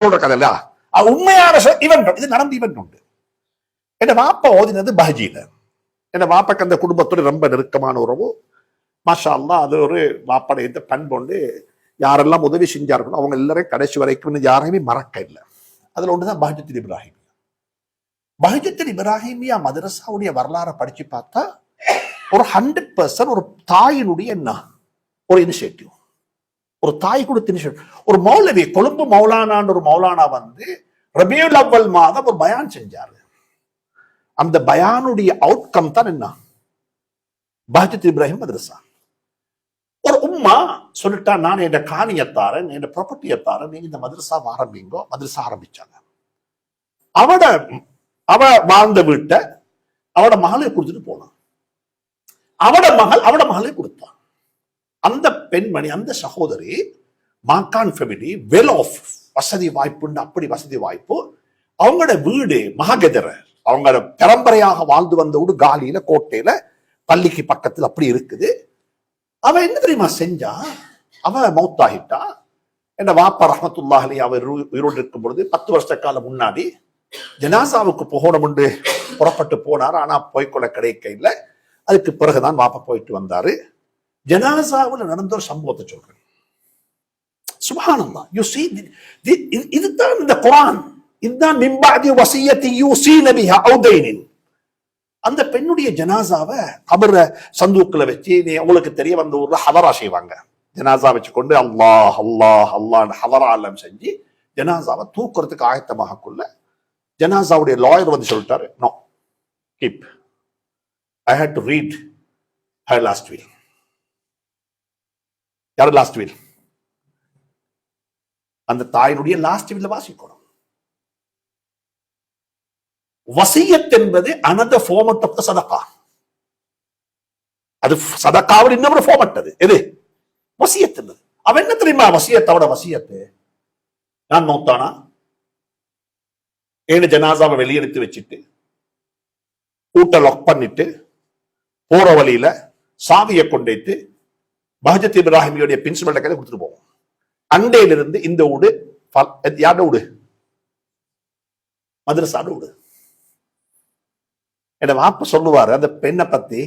கதை இல்ல உண்மையான இவன் இது நடந்த இவன் உண்டு என் வாப்பா ஓதினது பஹஜியில என் வாப்பாக்கு அந்த குடும்பத்தோட ரொம்ப நெருக்கமான உறவு மாஷா அது ஒரு வாப்பாட பண்பு உண்டு யாரெல்லாம் உதவி செஞ்சார்களோ அவங்க எல்லாரையும் கடைசி வரைக்கும் யாரையுமே மறக்க இல்லை அதுல ஒண்ணுதான் பஹஜத்தில் இப்ராஹிம் பஹஜத்தில் இப்ராஹிமியா மதரசாவுடைய வரலாறை படிச்சு பார்த்தா ஒரு ஹண்ட்ரட் பர்சன்ட் ஒரு தாயினுடைய என்ன ஒரு இனிஷியேட்டிவ் ஒரு தாய் கொடுத்த இனிஷியேட்டிவ் ஒரு மௌலவி கொழும்பு மௌலானான்னு ஒரு மௌலானா வந்து ரபியுல் அவ்வல் மாதம் ஒரு பயான் செஞ்சாரு. அந்த பயானுடைய அவுட்கம் தான் என்ன? பஹஜத் இப்ராஹிம் மதரசா ஒரு உம்மா சொல்லிட்டா நான் என் காணியை என் ப்ராப்பர்ட்டியை நீங்க இந்த மதரசா ஆரம்பிங்கோ? மதரசா ஆரம்பிச்சாங்க. அவட அவ வாழ்ந்த வீட்டை அவட மகளை கொடுத்துட்டு போனான். அவட மகள் அவட மகளை கொடுத்தான். அந்த பெண்மணி அந்த சகோதரி மாக்கான் ஃபெமிலி வெல் ஆஃப் வசதி வாய்ப்புண்டு அப்படி வசதி வாய்ப்பு. அவங்களோட வீடு மககெதர அவங்க பரம்பரையாக வாழ்ந்து வந்த வீடு காலியில கோட்டையில பள்ளிக்கு பக்கத்தில் அப்படி இருக்குது. அவ என்ன தெரியுமா செஞ்சா? அவ மௌத்தாகிட்டா. என்ன வாப்பா ரஹமத்துல்லாஹலி அவர் உயிரோடு இருக்கும் பொழுது பத்து வருஷ காலம் முன்னாடி ஜனாசாவுக்கு போகணும் என்று புறப்பட்டு போனார். ஆனா போய்க்கொள்ள கிடைக்க இல்லை அதுக்கு பிறகுதான் வாப்பா போயிட்டு வந்தாரு. ஜனாசாவில் நடந்த ஒரு சம்பவத்தை சொல்றேன். சுபானந்தா யூ சி இதுதான் இந்த குரான். இதுதான் மிம்பாதி வசியத்தி யூசி நபிஹா அவுதைனின் அந்த பெண்ணுடைய ஜனாசாவை கபர சந்தூக்கில் வச்சு நீ அவங்களுக்கு தெரிய வந்த ஊர்ல ஹவரா செய்வாங்க. ஜனாசா வச்சு கொண்டு அல்லாஹ் அல்லாஹ் அல்லாஹ் ஹவரா எல்லாம் செஞ்சு ஜனாசாவை தூக்குறதுக்கு ஆயத்தமாக கொள்ள ஜனாசாவுடைய லாயர் வந்து சொல்லிட்டாரு no keep I hate to read hi last week யாரு லாஸ்ட் வீல் அந்த தாயினுடைய லாஸ்ட் வீல்ல வாசிக்கணும். வசியத் என்பது அனத ஃபோமட் ஆஃப் த சதகா அது சதக்காவில் இன்னொரு ஃபார்மட் அது. எது? வசியத் என்பது. அவன் என்ன தெரியுமா வசியத்தோட வசியத்து. நான் மௌத்தானா? ஏழு ஜனாசாவை வெளியெடுத்து வச்சுட்டு கூட்ட லொக் பண்ணிட்டு போற வழியில சாவியை கொண்டேத்து பஹஜத் இப்ராஹிமியுடைய பிரின்சிபல் கதை கொடுத்துட்டு போவோம். அண்டையிலிருந்து இந்த ஊடு யாரோட ஊடு? மதரசாட ஊடு. என் வாப்ப சொல்லுவாரு அந்த பெண்ணை பத்தி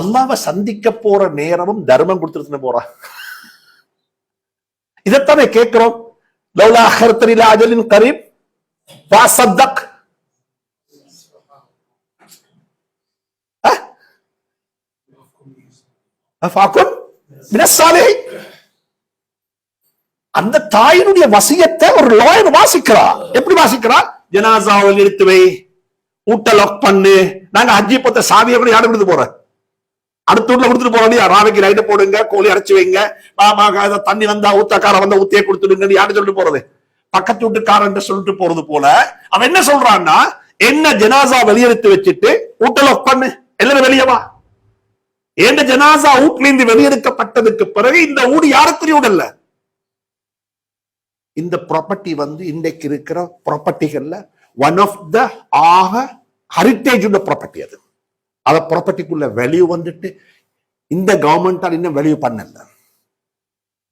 அல்லாவை சந்திக்க போற நேரமும் தர்மம் கொடுத்துட்டு போறா. இதைத்தானே கேட்கிறோம். லவ்லா அஹர்த்தனில அஜலின் கரீப் வாசத்தக் ஃபாக்குன் மினஸ்ஸாலிஹி. அந்த தாயினுடைய வசியத்தை ஒரு லாயர் வாசிக்கிறா எப்படி வாசிக்கிறா ஜனாசாவை எடுத்து வை ஊட்ட லாக் பண்ணு நாங்க ஹஜ்ஜி பத்த சாவியை கூட யாரும் கொடுத்து போறோம் அடுத்த வீட்டுல கொடுத்துட்டு போறோம் இல்லையா ராவைக்கு லைட்டை போடுங்க கோழி அரைச்சு வைங்க மாமா தண்ணி வந்தா ஊத்தக்கார வந்தா ஊத்தியே கொடுத்துடுங்க யாரும் சொல்லிட்டு போறது பக்கத்து வீட்டுக்காரன் சொல்லிட்டு போறது போல அவன் என்ன சொல்றான்னா என்ன ஜனாசா வெளியெடுத்து வச்சுட்டு ஊட்ட லாக் பண்ணு எல்லாரும் வெளியவா ஏண்ட ஜனாசா வீட்ல இருந்து வெளியெடுக்கப்பட்டதுக்கு பிறகு இந்த ஊடு யாருக்கு ஊடல்ல இந்த ப்ராப்பர்ட்டி வந்து இன்றைக்கு இருக்கிற ப்ராப்பர்ட்டிகள்ல ஒன் ஆஃப் த ஆக ஹெரிட்டேஜ் உள்ள ப்ராப்பர்ட்டி அது. அத ப்ராப்பர்ட்டிக்குள்ள வேல்யூ வந்துட்டு இந்த கவர்மெண்டால் இன்னும் வேல்யூ பண்ணல.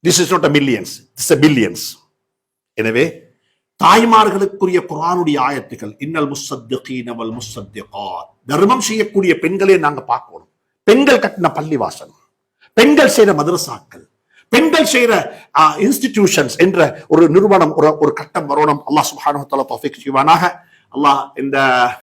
This is not a millions this a billions எனவே தாய்மார்களுக்குரிய குரானுடைய ஆயத்துகள் இன்னல் முசத்திகீன வல் தர்மம் செய்யக்கூடிய பெண்களே நாங்க பார்க்கணும். பெண்கள் கட்டின பள்ளிவாசல் பெண்கள் செய்யற மதரசாக்கள் பெண்கள் செய்யற இன்ஸ்டிடியூஷன்ஸ் என்ற ஒரு நிறுவனம் ஒரு ஒரு கட்டம் வரணும் அல்லாஹ் சுப்ஹானஹு செய்வானாக. அல்லாஹ் இந்த